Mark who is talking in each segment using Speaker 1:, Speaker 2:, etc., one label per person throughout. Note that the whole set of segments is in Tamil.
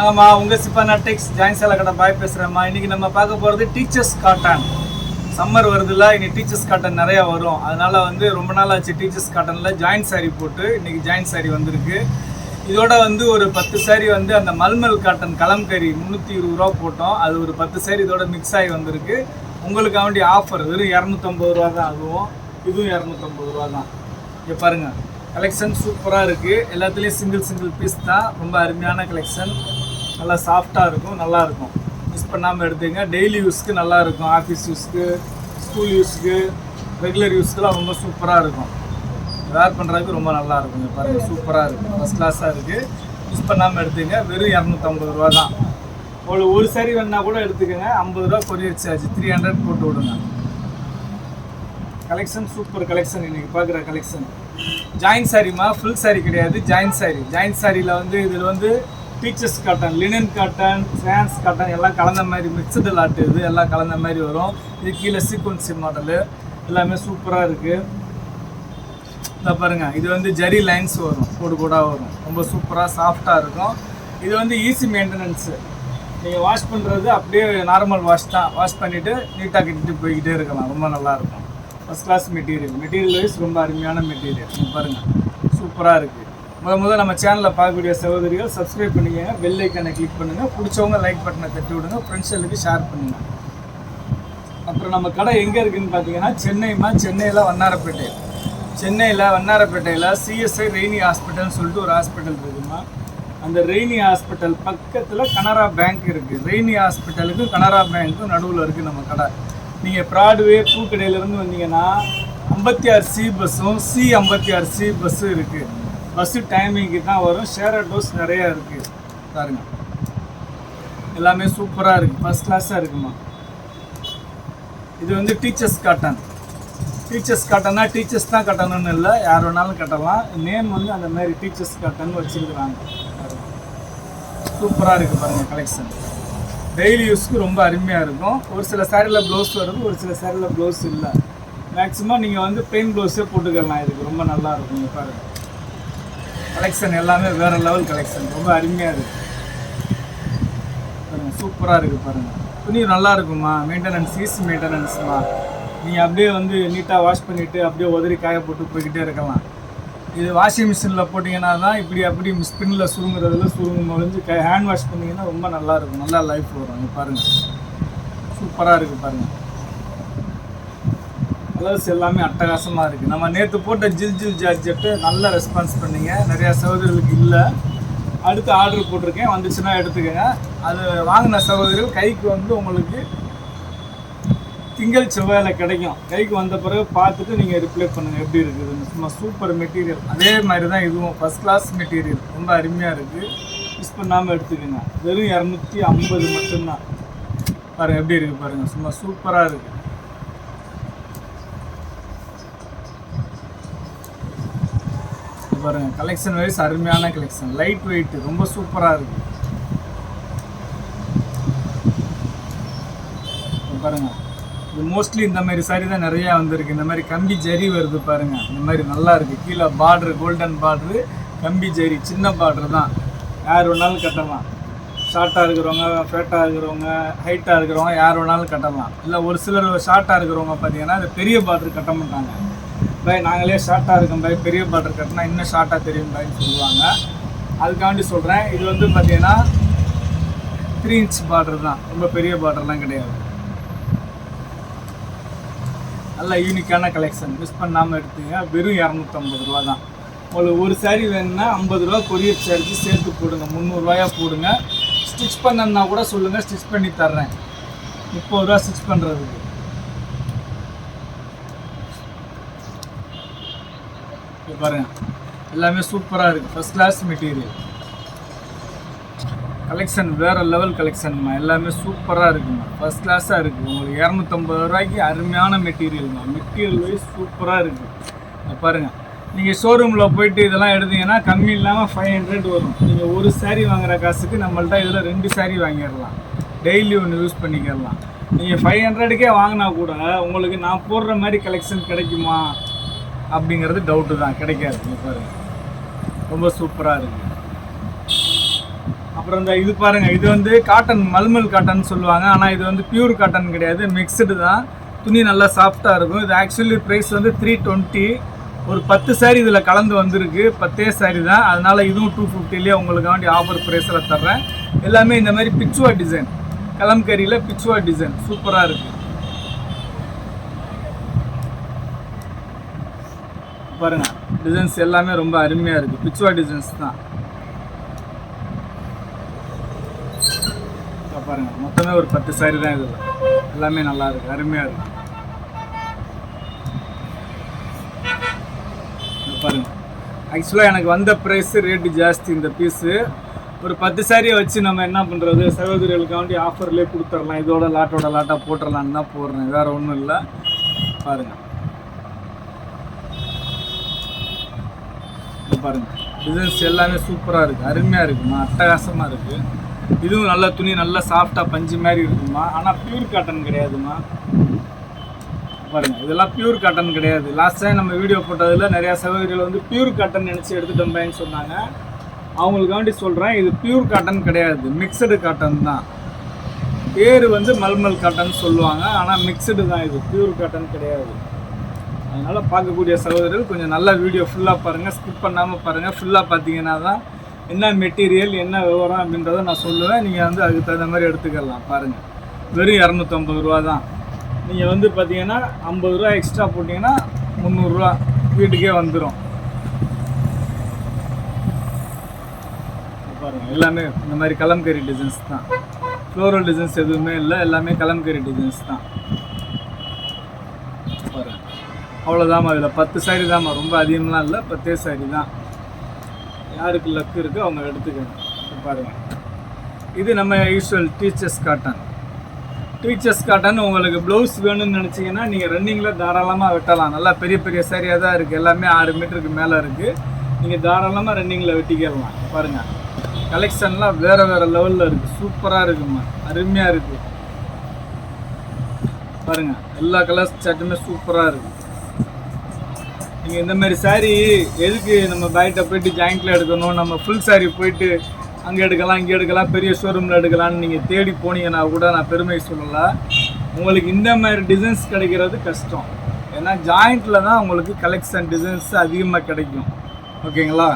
Speaker 1: ஆமாம்மா உங்கள் சிப்பானா டெக்ஸ் ஜாயின் சேலை கடை பாய் பேசுகிறேம்மா இன்றைக்கி நம்ம பார்க்க போகிறது டீச்சர்ஸ் காட்டன் சம்மர் வருதுல இன்றைக்கி டீச்சர்ஸ் காட்டன் நிறையா வரும். அதனால் வந்து ரொம்ப நாள் ஆச்சு டீச்சர்ஸ் காட்டனில் ஜாயின் சாரி போட்டு இன்றைக்கி ஜாயின் சாரி வந்திருக்கு. இதோட வந்து ஒரு பத்து சாரி வந்து அந்த மல்மல் காட்டன் கலம்கறி முந்நூற்றி இருபது ரூபா போட்டோம். அது ஒரு பத்து சாரி இதோட மிக்ஸ் ஆகி வந்திருக்கு. உங்களுக்கு வேண்டிய ஆஃபர் வெறும் இரநூத்தம்பது ரூபா தான் அதுவும் இதுவும் இரநூத்தம்பது ரூபா தான். இங்கே பாருங்கள் கலெக்ஷன் சூப்பராக இருக்குது எல்லாத்துலேயும் சிங்கிள் சிங்கிள் பீஸ் தான். ரொம்ப அருமையான கலெக்ஷன் நல்லா சாஃப்டாக இருக்கும் நல்லாயிருக்கும் மிஸ் பண்ணாமல் எடுத்துங்க டெய்லி யூஸ்க்கு நல்லாயிருக்கும் ஆஃபீஸ் யூஸ்க்கு ஸ்கூல் யூஸ்க்கு ரெகுலர் யூஸ்க்குலாம் ரொம்ப சூப்பராக இருக்கும். வேர் பண்ணுறதுக்கு ரொம்ப நல்லா இருக்கும். சூப்பராக இருக்கும் ஃபஸ்ட் கிளாஸாக இருக்குது மிஸ் பண்ணாமல் எடுத்துங்க வெறும் இரநூத்தம்பது ரூபா தான். ஒரு ஒரு சரி வேணால் கூட எடுத்துக்கோங்க. ஐம்பது ரூபா கொரியர் சார்ஜ் த்ரீ ஹண்ட்ரட் போட்டு விடுங்க. கலெக்ஷன் சூப்பர் கலெக்ஷன் இன்றைக்கி பார்க்குற கலெக்ஷன் ஜாயின் சாரிம்மா ஃபுல் சாரி கிடையாது. ஜாயின் சாரி ஜாயின் சாரியில் வந்து இதில் வந்து teachers cotton linen cotton fans cotton எல்லாம் கலந்த மாதிரி மிக்சடு லாட்டு இது எல்லாம் கலந்த மாதிரி வரும். இது கீழே சீக்வன்சி மாடலு எல்லாமே சூப்பராக இருக்குது இந்த பாருங்கள் இது வந்து ஜரி லைன்ஸ் வரும் கோடு கூடாக வரும். ரொம்ப சூப்பராக சாஃப்டாக இருக்கும். இது வந்து ஈஸி மெயின்டெனன்ஸு நீங்கள் வாஷ் பண்ணுறது அப்படியே நார்மல் வாஷ் தான். வாஷ் பண்ணிவிட்டு நீட்டாக கட்டிட்டு போய்கிட்டே இருக்கலாம். ரொம்ப நல்லாயிருக்கும் first class material material wise ரொம்ப அருமையான மெட்டீரியல் பாருங்கள் சூப்பராக இருக்குது முத முத நம்ம சேனலில் பார்க்கக்கூடிய சகோதரிகள் சப்ஸ்கிரைப் பண்ணிக்கோங்க பெல் ஐக்கனை கிளிக் பண்ணுங்கள் பிடிச்சவங்க லைக் பட்டனை தட்டி விடுங்க ஃப்ரெண்ட்ஸுகளுக்கு ஷேர் பண்ணுங்கள் அப்புறம் நம்ம கடை எங்கே இருக்குன்னு பார்த்தீங்கன்னா சென்னைமா சென்னையில் வண்ணாரப்பேட்டை. சென்னையில் வண்ணாரப்பேட்டையில் சிஎஸ்ஐ ரெய்னி ஹாஸ்பிட்டல்னு சொல்லிட்டு ஒரு ஹாஸ்பிட்டல் இருக்குதுமா அந்த ரெய்னி ஹாஸ்பிட்டல் பக்கத்தில் கனரா பேங்க் இருக்குது ரெய்னி ஹாஸ்பிட்டலுக்கும் கனரா பேங்க்கும் நடுவில் இருக்குது நம்ம கடை. நீங்கள் ப்ராட்வே பூக்கடையிலேருந்து வந்தீங்கன்னா ஐம்பத்தி ஆறு சி பஸ்ஸும் சி ஐம்பத்தி ஆறு சி பஸ்ஸும் இருக்குது பஸ்ஸு டைமிங்க்கு தான் வரும். ஷேர் டோஸ் நிறையா இருக்குது பாருங்க. எல்லாமே சூப்பராக இருக்குது ஃபஸ்ட் கிளாஸாக இருக்குமா? இது வந்து டீச்சர்ஸ் காட்டன் டீச்சர்ஸ் காட்டன்னா டீச்சர்ஸ் தான் கட்டணும்னு இல்லை. யார் வேணாலும் கட்டலாம். நேம் வந்து அந்த மாதிரி டீச்சர்ஸ் காட்டன் வச்சுருக்குறாங்க. சூப்பராக இருக்குது பாருங்கள் கலெக்ஷன் டெய்லி யூஸ்க்கு ரொம்ப அருமையாக இருக்கும். ஒரு சில சேரீயில் ப்ளவுஸ் வருது ஒரு சில சேரீல ப்ளவுஸ் இல்லை. மேக்ஸிமம் நீங்கள் வந்து பெயின் ப்ளவுஸே போட்டுக்கலாம். இதுக்கு ரொம்ப நல்லா இருக்கும். பாருங்கள் கலெக்ஷன் எல்லாமே வேறு லெவல் கலெக்ஷன் ரொம்ப அருமையாக இருக்குது பாருங்கள் சூப்பராக இருக்குது பாருங்கள் துணி நல்லா இருக்குமா மெயின்டெனன்ஸ் ஈஸி மெயின்டெனன்ஸ்மா நீங்கள் அப்படியே வந்து நீட்டாக வாஷ் பண்ணிவிட்டு அப்படியே உதறி காய போட்டு போய்கிட்டே இருக்கலாம். இது வாஷிங் மிஷினில் போட்டிங்கன்னா தான் இப்படி அப்படி ஸ்பின்னில் சுருங்குறதுல சுருங்கும் முடிஞ்சு கை ஹேண்ட் வாஷ் பண்ணிங்கன்னா ரொம்ப நல்லா இருக்கும். நல்லா லைஃப் வரும். பாருங்கள் சூப்பராக இருக்குது பாருங்கள் கலர்ஸ் எல்லாமே அட்டகாசமாக இருக்குது நம்ம நேற்று போட்ட ஜில் ஜில் ஜார்ஜெட்டு நல்ல ரெஸ்பான்ஸ் பண்ணிங்க. நிறையா சகோதரிகளுக்கு இல்லை. அடுத்து ஆர்டர் போட்டிருக்கேன். வந்துச்சுன்னா எடுத்துக்கோங்க. அது வாங்கின சகோதரிகள் கைக்கு வந்து உங்களுக்கு திங்கள் செவ்வாயில் கிடைக்கும். கைக்கு வந்த பிறகு பார்த்துட்டு நீங்கள் ரிப்ளை பண்ணுங்கள் எப்படி இருக்குதுன்னு சும்மா சூப்பர் மெட்டீரியல் அதே மாதிரி தான் இதுவும் ஃபஸ்ட் கிளாஸ் மெட்டீரியல் ரொம்ப அருமையாக இருக்குது மிஸ் பண்ணாமல் எடுத்துக்கோங்க. வெறும் இரநூத்தி ஐம்பது மட்டும்தான். பாருங்கள் எப்படி இருக்குது பாருங்கள் சும்மா சூப்பராக இருக்குது பாருங்கள் பாருங்க கலெக்ஷன் வைஸ் அருமையான கலெக்ஷன் லைட் வெயிட் ரொம்ப சூப்பராக இருக்கு. பாருங்கள் பாருங்க இது மோஸ்ட்லி இந்த மாதிரி சாரி தான் நிறையா வந்திருக்கு. இந்த மாதிரி கம்பி ஜரி வருது பாருங்க. இந்த மாதிரி நல்லா இருக்கு. கீழே பார்ட்ரு கோல்டன் பார்டரு கம்பி ஜரி சின்ன பார்டர் தான். யார் வேணாலும் கட்டலாம். ஷார்ட்டாக இருக்கிறவங்க ஃபேட்டாக இருக்கிறவங்க ஹைட்டாக இருக்கிறவங்க யார் வேணாலும் கட்டலாம். இல்லை ஒரு சிலர் ஷார்ட்டாக இருக்கிறவங்க பார்த்தீங்கன்னா அது பெரிய பார்டர் கட்ட மாட்டாங்க. பை நாங்களே ஷார்ட்டாக இருக்கோம் பை பெரிய பார்டர் கட்டினா இன்னும் ஷார்ட்டாக தெரியும் பைன்னு சொல்லுவாங்க. அதுக்காண்டி சொல்கிறேன் இது வந்து பார்த்தீங்கன்னா த்ரீ இன்ச் பார்டர் தான். ரொம்ப பெரிய பார்டர்லாம் கிடையாது. நல்ல யூனிக்கான கலெக்ஷன் மிஸ் பண்ணாமல் எடுத்தீங்க. வெறும் இரநூத்தம்பது ரூபா தான். உங்களுக்கு ஒரு சாரீ வேணும்னா ஐம்பது ரூபா கொரியர் சார்ஜ் சேர்த்து போடுங்க. முந்நூறுரூவாயா போடுங்க. ஸ்டிச் பண்ணணுன்னா கூட சொல்லுங்கள் ஸ்டிச் பண்ணி தர்றேன். முப்பது ரூபா ஸ்டிச் பண்ணுறதுக்கு இங்க பாருங்க. எல்லாமே சூப்பராக இருக்குது ஃபஸ்ட் கிளாஸ் மெட்டீரியல் கலெக்ஷன் வேறு லெவல் கலெக்ஷன்மா எல்லாமே சூப்பராக இருக்குமா ஃபஸ்ட் கிளாஸாக இருக்குது உங்களுக்கு இரநூத்தம்பது ரூபாய்க்கு அருமையான மெட்டீரியல்மா மெட்டீரியல் வைஸ் சூப்பராக இருக்குது பாருங்கள் நீங்கள் ஷோரூமில் போயிட்டு இதெல்லாம் எடுத்தீங்கன்னா கம்மி இல்லாமல் ஃபைவ் ஹண்ட்ரட் வரும். நீங்கள் ஒரு சாரீ வாங்குற காசுக்கு நம்மள்ட்ட இதில் ரெண்டு சாரீ வாங்கிடலாம். டெய்லி ஒன்று யூஸ் பண்ணிக்கிடலாம். நீங்கள் ஃபைவ் ஹண்ட்ரடுக்கே வாங்கினா கூட உங்களுக்கு நான் போடுற மாதிரி கலெக்ஷன் கிடைக்குமா? அப்படிங்கிறது டவுட்டு தான். கிடைக்காது. இங்கே பாருங்க ரொம்ப சூப்பராக இருக்குது அப்புறம் இந்த இது பாருங்கள் இது வந்து காட்டன் மல்மல் காட்டன் சொல்லுவாங்க. ஆனால் இது வந்து பியூர் காட்டன் கிடையாது. மிக்சடு தான். துணி நல்லா சாஃப்டாக இருக்கும். இது ஆக்சுவலி ப்ரைஸ் வந்து த்ரீ டுவெண்ட்டி ஒரு பத்து சாரி இதில் கலந்து வந்திருக்கு. பத்தே சாரி தான். அதனால் இதுவும் டூ ஃபிஃப்டிலேயே உங்களுக்கு வேண்டி ஆஃபர் ப்ரைஸில் தர்றேன். எல்லாமே இந்த மாதிரி பிச்சுவா டிசைன் கலம்கரியில் பிச்சுவா டிசைன் சூப்பராக இருக்குது பாருங்க. டிசைன்ஸ் எல்லாமே ரொம்ப அருமையாக இருக்குது பிச்சுவா டிசைன்ஸ் தான். பாருங்கள் பாருங்க. மொத்தமே ஒரு பத்து சாரி தான் இதில். எல்லாமே நல்லா இருக்கு. அருமையாக இருக்கு. பாருங்கள் பாருங்க. ஆக்சுவலாக எனக்கு வந்த ப்ரைஸ் ரேட்டு ஜாஸ்தி. இந்த பீஸு ஒரு பத்து சாரியை வச்சு நம்ம என்ன பண்ணுறது சகோதரிகளுக்காண்டி ஆஃபர்லேயே கொடுத்துடலாம். இதோட லாட்டோட லாட்டாக போட்டுடலான்னு தான் போடுறேன். வேறு ஒன்றும் இல்லை. பாருங்கள் பாருங்கள் டிசைன்ஸ் எல்லாமே சூப்பராக இருக்குது அருமையாக இருக்குமா அட்டகாசமாக இருக்குது இதுவும் நல்ல துணி நல்லா சாஃப்டாக பஞ்சு மாதிரி இருக்குமா? ஆனால் பியூர் காட்டன் கிடையாதுமா? பாருங்கள் இதெல்லாம் பியூர் காட்டன் கிடையாது. லாஸ்ட் டைம் நம்ம வீடியோ போட்டதில் நிறையா சகோதரிகள் வந்து பியூர் காட்டன் நினச்சி எடுத்துட்டோம்பேன்னு சொன்னாங்க. அவங்களுக்காண்டி சொல்கிறேன் இது பியூர் காட்டன் கிடையாது. மிக்சடு காட்டன் தான். பேர் வந்து மல்மல் காட்டன் சொல்லுவாங்க. ஆனால் மிக்சடு தான் இது. பியூர் காட்டன் கிடையாது. அதனால் பார்க்கக்கூடிய சகோதரர்கள் கொஞ்சம் நல்ல வீடியோ ஃபுல்லாக பாருங்கள் ஸ்கிப் பண்ணாமல் பாருங்கள் ஃபுல்லாக பார்த்தீங்கன்னா தான் என்ன மெட்டீரியல் என்ன விவரம் அப்படின்றத நான் சொல்லுவேன். நீங்கள் வந்து அதுக்கு தகுந்த மாதிரி எடுத்துக்கலாம். பாருங்கள் வெறும் இரநூத்தம்பது ரூபா தான். நீங்கள் வந்து பார்த்தீங்கன்னா ஐம்பது ரூபா எக்ஸ்ட்ரா போட்டிங்கன்னா முந்நூறுரூவா வீட்டுக்கே வந்துடும் பாருங்கள் எல்லாமே இந்த மாதிரி கலம்கரி டிசைன்ஸ் தான். ஃப்ளோரல் டிசைன்ஸ் எதுவுமே இல்லை. எல்லாமே கலம்கரி டிசைன்ஸ் தான் பாருங்க அவ்வளோதாம்மா இதில். பத்து சாரி தாம்மா. ரொம்ப அதிகம்லாம் இல்லை. பத்தே சாரி தான். யாருக்கு லக்கு இருக்கோ அவங்க எடுத்துக்கணும் பாருங்கள் இது நம்ம usual teachers cotton teachers cotton உங்களுக்கு ப்ளவுஸ் வேணும்னு நினச்சிங்கன்னா நீங்கள் ரன்னிங்கில் தாராளமாக வெட்டலாம். நல்லா பெரிய பெரிய சாரியாக தான் இருக்குது எல்லாமே ஆறு மீட்டருக்கு மேலே இருக்குது நீங்கள் தாராளமாக ரன்னிங்கில் வெட்டிக்கலாம். பாருங்கள் கலெக்ஷன்லாம் வேறு வேறு லெவலில் இருக்குது சூப்பராக இருக்குமா அருமையாக இருக்குது பாருங்க. எல்லா கலர்ஸ் சட்டுமே சூப்பராக இருக்குது நீங்கள் இந்த மாதிரி சாரீ எதுக்கு நம்ம பேட்டை போயிட்டு ஜாயிண்ட்டில் எடுக்கணும்? நம்ம ஃபுல் saree போயிட்டு அங்கே எடுக்கலாம் இங்கே எடுக்கலாம் பெரிய ஷோரூமில் எடுக்கலாம்னு நீங்கள் தேடி போனீங்கன்னா கூட நான் பெருமை சொல்லலை. உங்களுக்கு இந்த மாதிரி டிசைன்ஸ் கிடைக்கிறது கஷ்டம். ஏன்னா ஜாயிண்ட்டில் தான் உங்களுக்கு கலெக்ஷன் டிசைன்ஸ் அதிகமாக கிடைக்கும். ஓகேங்களா?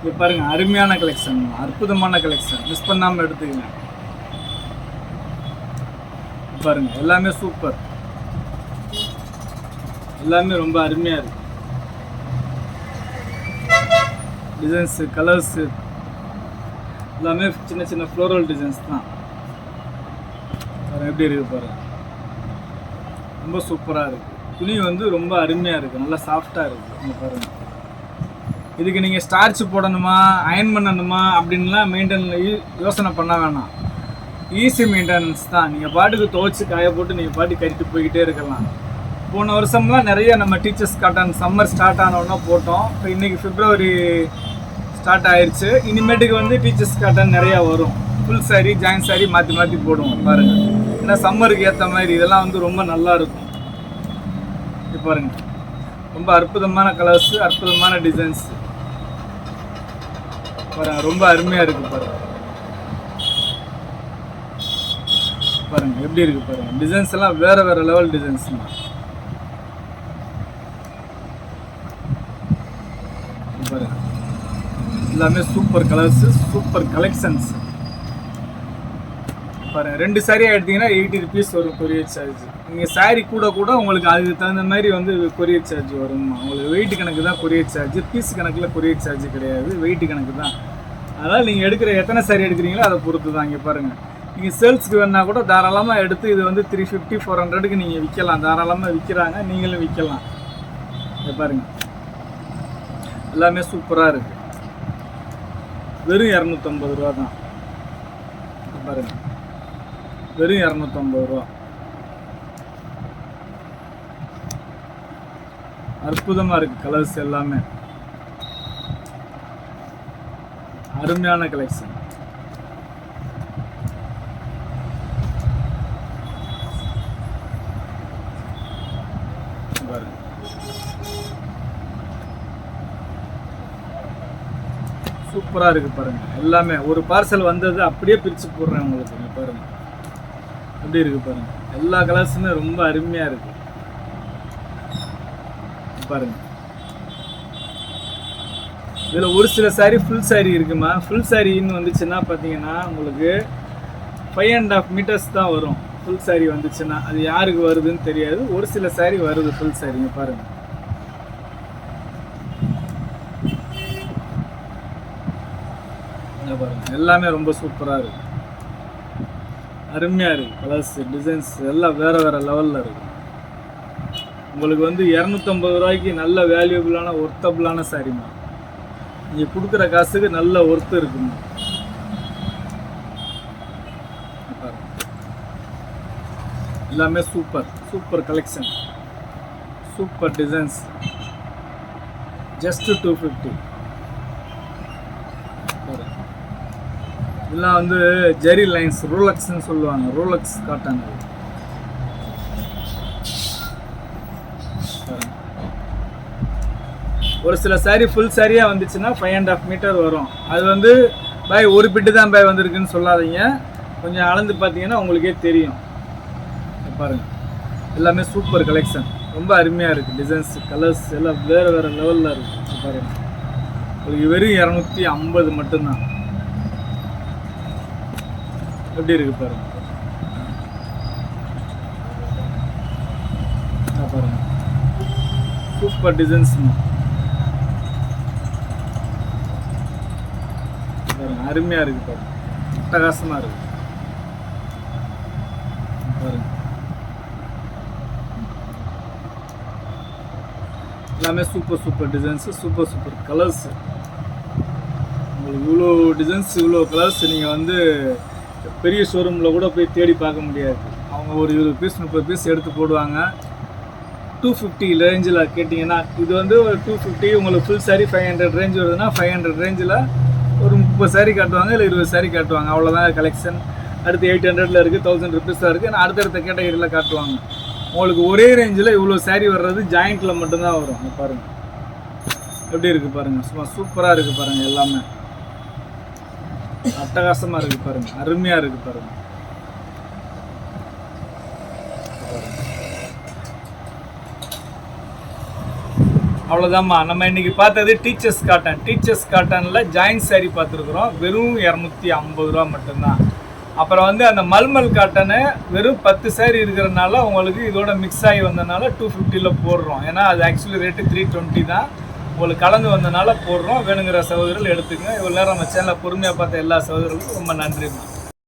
Speaker 1: இது பாருங்கள் அருமையான கலெக்ஷன் அற்புதமான கலெக்ஷன் மிஸ் பண்ணாமல் எடுத்துக்கங்க. பாருங்கள் பாருங்க எல்லாமே சூப்பர் எல்லாமே ரொம்ப அருமையா இருக்கு. டிசைன்ஸ் கலர்ஸ் எல்லாமே சின்ன சின்ன ஃப்ளோரல் டிசைன்ஸ் தான். பாருங்க எப்படி இருக்கு பாருங்க. ரொம்ப சூப்பராக இருக்கு. துணி வந்து ரொம்ப அருமையாக இருக்குது நல்லா சாஃப்டாக இருக்குது இங்க பாருங்கள் இதுக்கு நீங்கள் ஸ்டார்ச் போடணுமா அயன் பண்ணணுமா அப்படின்லாம் மெயின்டைன் யோசனை பண்ண வேணாம். ஈஸி மெயின்டெனன்ஸ் தான். நீங்கள் பாட்டுக்கு துவைச்சி காய போட்டு நீங்கள் பாட்டு கட்டிட்டு போய்கிட்டே இருக்கலாம். போன வருஷம்லாம் நிறைய நம்ம டீச்சர்ஸ் காட்டன் சம்மர் ஸ்டார்ட் ஆனோன்னா போட்டோம். இப்போ இன்றைக்கி ஃபிப்ரவரி ஸ்டார்ட் ஆயிடுச்சு இனிமேட்டுக்கு வந்து டீச்சர்ஸ் காட்டன் நிறையா வரும். ஃபுல் சாரி ஜாயின் சாரி மாற்றி மாற்றி போடுவோம் பாருங்கள் ஏன்னா சம்மருக்கு ஏற்ற மாதிரி இதெல்லாம் வந்து ரொம்ப நல்லா இருக்கும். இது பாருங்க. ரொம்ப அற்புதமான கலர்ஸு அற்புதமான டிசைன்ஸு பாருங்கள் ரொம்ப அருமையாக இருக்குது பாருங்கள் பாருங்க எப்படி இருக்கு பாருங்க. டிசைன்ஸ் எல்லாம் வேற வேற லெவல் டிசைன்ஸ் பாருங்கள் எல்லாமே சூப்பர் கலர்ஸ் சூப்பர் கலெக்ஷன்ஸ் பாருங்க ரெண்டு சாரியாக எடுத்தீங்கன்னா எயிட்டி ருபீஸ் வரும் கொரியர் சார்ஜ் நீங்கள் சாரி கூட கூட உங்களுக்கு அதுக்கு தகுந்த மாதிரி வந்து கொரியர் சார்ஜ் வரும். உங்களுக்கு வெயிட் கணக்கு தான் கொரியர் சார்ஜ் பீஸ் கணக்கில் கொரியர் சார்ஜ் கிடையாது. வெயிட் கணக்கு தான். அதனால் நீங்கள் எடுக்கிற எத்தனை சாரி எடுக்கிறீங்களோ அதை பொறுத்து தான் இங்கே பாருங்கள் நீங்கள் சேல்ஸ்க்கு வேணால் கூட தாராளமாக எடுத்து இது வந்து த்ரீ ஃபிஃப்டி ஃபோர் ஹண்ட்ரடுக்கு நீங்கள் விற்கலாம் தாராளமாக விற்கிறாங்க நீங்களும் விற்கலாம் இங்கே பாருங்கள் எல்லாமே சூப்பராக இருக்குது வெறும் இரநூத்தம்பது ரூபா தான். பாருங்க. வெறும் இரநூத்தம்பது ரூபா. அற்புதமாக இருக்குது கலர்ஸ் எல்லாமே. அருமையான கலெக்ஷன் பாருங்க சூப்பராக இருக்குது பாருங்கள் எல்லாமே. ஒரு பார்சல் வந்தது அப்படியே பிரித்து போடுறேன் உங்களுக்கு இங்க பாருங்கள் எப்படி இருக்குது பாருங்கள் எல்லா கலர்ஸுமே ரொம்ப அருமையாக இருக்குது பாருங்கள் இதில் ஒரு சில saree ஃபுல் saree இருக்குமா? ஃபுல் சாரின்னு வந்துச்சுன்னா பார்த்தீங்கன்னா உங்களுக்கு ஃபைவ் அண்ட் ஆஃப் மீட்டர்ஸ் தான் வரும். ஃபுல் saree வந்துச்சுன்னா. அது யாருக்கு வருதுன்னு தெரியாது. ஒரு சில saree வருது ஃபுல் சாரிங்க பாருங்கள் பாருங்க இங்க பாருங்க எல்லாமே ரொம்ப சூப்பராக இருக்கு. அருமையாக இருக்குது கலர்ஸ் டிசைன்ஸ் எல்லாம் வேறு வேறு லெவலில் இருக்கு. உங்களுக்கு வந்து இரநூத்தம்பது ரூபாய்க்கு நல்ல வேல்யூபிளான ஒர்த்தபிளான சாரிமா நீங்கள் கொடுக்குற காசுக்கு நல்ல ஒர்த்து இருக்குமா? எல்லாமே super super collection super designs just two fifty இதெல்லாம் வந்து ஜெரி லைன்ஸ் ரூலக்ஸ்ன்னு சொல்லுவாங்க. ரூலக்ஸ் காட்டன் ஒரு சில சாரி ஃபுல் சாரியாக வந்துச்சுன்னா ஃபைவ் அண்ட் ஆஃப் மீட்டர் வரும். அது வந்து பாய் ஒரு பிட்டு தான் பாய் வந்திருக்குன்னு சொல்லாதீங்க. கொஞ்சம் அளந்து பார்த்தீங்கன்னா உங்களுக்கே தெரியும். பாருங்கள் பாருங்க. எல்லாமே சூப்பர் கலெக்ஷன் ரொம்ப அருமையாக இருக்குது டிசைன்ஸ் கலர்ஸ் எல்லாம் வேறு வேறு லெவலில் இருக்குது பாருங்கள் உங்களுக்கு வெறும் இரநூத்தி ஐம்பது மட்டும்தான். எப்படி இருக்கு பாருங்க. பாருங்க. சூப்பர் டிசைன்ஸ் பாருங்க அருமையா இருக்கு பாருங்க. அட்டகாசமா இருக்கு. பாருங்க. எல்லாமே super super designs super super colours உங்களுக்கு இவ்வளோ டிசைன்ஸ் இவ்வளோ கலர்ஸ் நீங்கள் வந்து பெரிய ஷோரூமில் கூட போய் தேடி பார்க்க முடியாது. அவங்க ஒரு இருபது பீஸ் முப்பது பீஸ் எடுத்து போடுவாங்க. டூ ஃபிஃப்டி ரேஞ்சில் கேட்டிங்கன்னா இது வந்து ஒரு டூ ஃபிஃப்டி உங்களுக்கு full sari five hundred range வருதுன்னா ஃபைவ் ஹண்ட்ரட் ரேஞ்சில் ஒரு முப்பது சாரி காட்டுவாங்க இல்லை இருபது சாரி காட்டுவாங்க. அவ்வளோதான் கலெக்ஷன் அடுத்து எயிட் ஹண்ட்ரடில் இருக்குது தௌசண்ட் ருபீஸ் இருக்குது நான் அடுத்தடுத்த கேட்டகரியில் காட்டுவாங்க. உங்களுக்கு ஒரே ரேஞ்சில் இவ்வளோ சாரி வர்றது ஜாயிண்ட்டில் மட்டும்தான் வரும். பாருங்கள் எப்படி இருக்குது பாருங்கள் சும்மா சூப்பராக இருக்குது பாருங்கள் எல்லாமே. அட்டகாசமாக இருக்குது பாருங்கள் அருமையாக இருக்குது பாருங்கள் அவ்வளோதாம்மா நம்ம இன்னைக்கு பார்த்தது டீச்சர்ஸ் காட்டன் டீச்சர்ஸ் காட்டனில் ஜாயின்ட் சாரி பார்த்துருக்குறோம். வெறும் இரநூத்தி ஐம்பது ரூபா மட்டும்தான். அப்புறம் வந்து அந்த மல்மல் காட்டனு வெறும் பத்து saree இருக்கிறதுனால உங்களுக்கு இதோட மிக்ஸ் ஆகி வந்ததுனால டூ ஃபிஃப்டியில் போடுறோம். ஏன்னா அது ஆக்சுவலி ரேட்டு த்ரீ டுவெண்ட்டி தான். உங்களுக்கு கலந்து வந்தனால போடுறோம். வேணுங்கிற சகோதரர்கள் எடுத்துங்க இவ்வளோ நேரம் நம்ம சேனலை பொறுமையாக பார்த்த எல்லா சகோதரர்களுக்கும் ரொம்ப நன்றிம்மா.